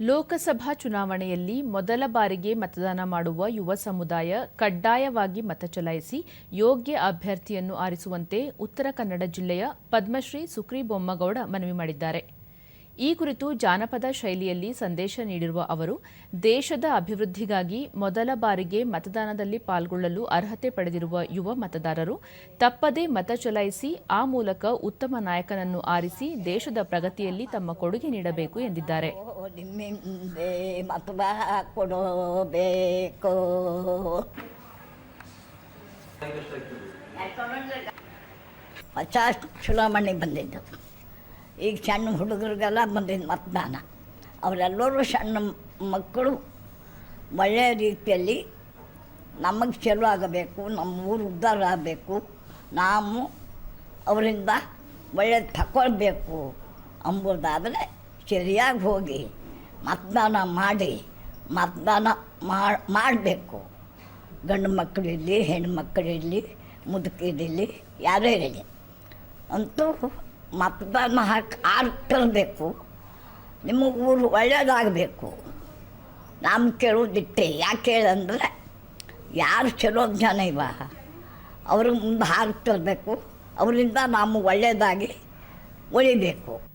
ಲೋಕಸಭಾ ಚುನಾವಣೆಯಲ್ಲಿ ಮೊದಲ ಬಾರಿಗೆ ಮತದಾನ ಮಾಡುವ ಯುವ ಸಮುದಾಯ ಕಡ್ಡಾಯವಾಗಿ ಮತ ಚಲಾಯಿಸಿ ಯೋಗ್ಯ ಅಭ್ಯರ್ಥಿಯನ್ನು ಆರಿಸುವಂತೆ ಉತ್ತರ ಕನ್ನಡ ಜಿಲ್ಲೆಯ ಪದ್ಮಶ್ರೀ ಸುಕ್ರಿ ಬೊಮ್ಮಗೌಡ ಮನವಿ ಮಾಡಿದ್ದಾರೆ. ಈ ಕುರಿತು ಜಾನಪದ ಶೈಲಿಯಲ್ಲಿ ಸಂದೇಶ ನೀಡಿರುವ ಅವರು, ದೇಶದ ಅಭಿವೃದ್ಧಿಗಾಗಿ ಮೊದಲ ಬಾರಿಗೆ ಮತದಾನದಲ್ಲಿ ಪಾಲ್ಗೊಳ್ಳಲು ಅರ್ಹತೆ ಪಡೆದಿರುವ ಯುವ ಮತದಾರರು ತಪ್ಪದೇ ಮತ ಚಲಾಯಿಸಿ, ಆ ಮೂಲಕ ಉತ್ತಮ ನಾಯಕನನ್ನು ಆರಿಸಿ ದೇಶದ ಪ್ರಗತಿಯಲ್ಲಿ ತಮ್ಮ ಕೊಡುಗೆ ನೀಡಬೇಕು ಎಂದಿದ್ದಾರೆ. ಚುನಾವಣೆ ಬಂದಿದ್ದು. ಈಗ ಸಣ್ಣ ಹುಡುಗರಿಗೆಲ್ಲ ಬಂದಿದ್ದು ಮತದಾನ ಅವರೆಲ್ಲರೂ ಸಣ್ಣ ಮಕ್ಕಳು ಒಳ್ಳೆಯ ರೀತಿಯಲ್ಲಿ ನಮಗೆ ಚಲೋ ಆಗಬೇಕು, ನಮ್ಮ ಊರು ಉದ್ಧಾರ ಆಗಬೇಕು, ನಾವು ಅವರಿಂದ ಒಳ್ಳೆಯ ತಗೊಳ್ಬೇಕು ಅಂಬುದಾದರೆ ಸರಿಯಾಗಿ ಹೋಗಿ ಮತದಾನ ಮಾಡಿ ಮತದಾನ ಮಾಡಬೇಕು. ಗಂಡು ಮಕ್ಕಳಿರಲಿ ಹೆಣ್ಣು ಮಕ್ಕಳಿರಲಿ ಮುದುಕಿರಲಿ ಯಾರೇ ಇರಲಿ. ಅಂತೂ ಮತದಾನ ಹಾಕಿ ಆರ್ತಿರಬೇಕು ನಿಮ್ಮ ಊರು ಒಳ್ಳೆಯದಾಗಬೇಕು ನಮ್ಮ ಕೇಳೋದಿಟ್ಟೆ. ಯಾಕೆ ಹೇಳಂದ್ರೆ, ಯಾರು ಚಲೋ ಜನ ಇವಾಗ ಅವ್ರಿಗೆ ಮುಂದೆ ಹಾರ್ತಿರಬೇಕು. ಅವರಿಂದ ನಾವು ಒಳ್ಳೆಯದಾಗಿ ಉಳಿಬೇಕು.